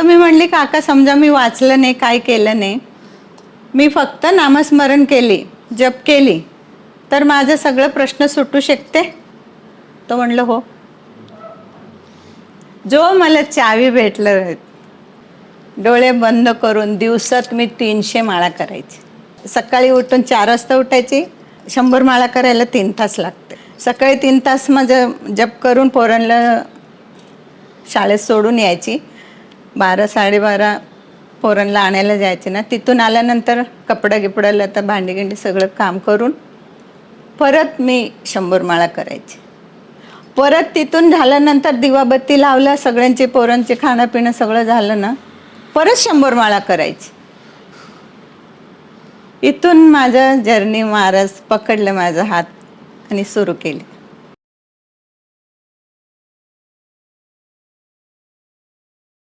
तर मी म्हणली काका समजा मी वाचलं नाही काय केलं नाही. मी फक्त नामस्मरण केली जप केली. तर माझं सगळं प्रश्न सुटू शकते? तो म्हणलं हो. जो मला चावी भेटलं डोळे बंद करून दिवसात मी तीनशे माळा करायची. सकाळी उठून चार वाजता उठायची शंभर माळा करायला तीन तास लागते. सकाळी तीन तास माझं जप करून पोरांना शाळेत सोडून यायची. बारा साडेबारा पोरांना आणायला जायचे ना तिथून आल्यानंतर कपडं गिपडाला तर भांडी गिंडी सगळं काम करून परत मी शंभर माळा करायची. परत तिथून झाल्यानंतर दिवाबत्ती लावल्या सगळ्यांचे पोरांचे खाणं पिणं सगळं झालं ना परत शंभर माळा करायची. इथून माझं जर्नी महाराज पकडलं माझा हात आणि सुरू केली.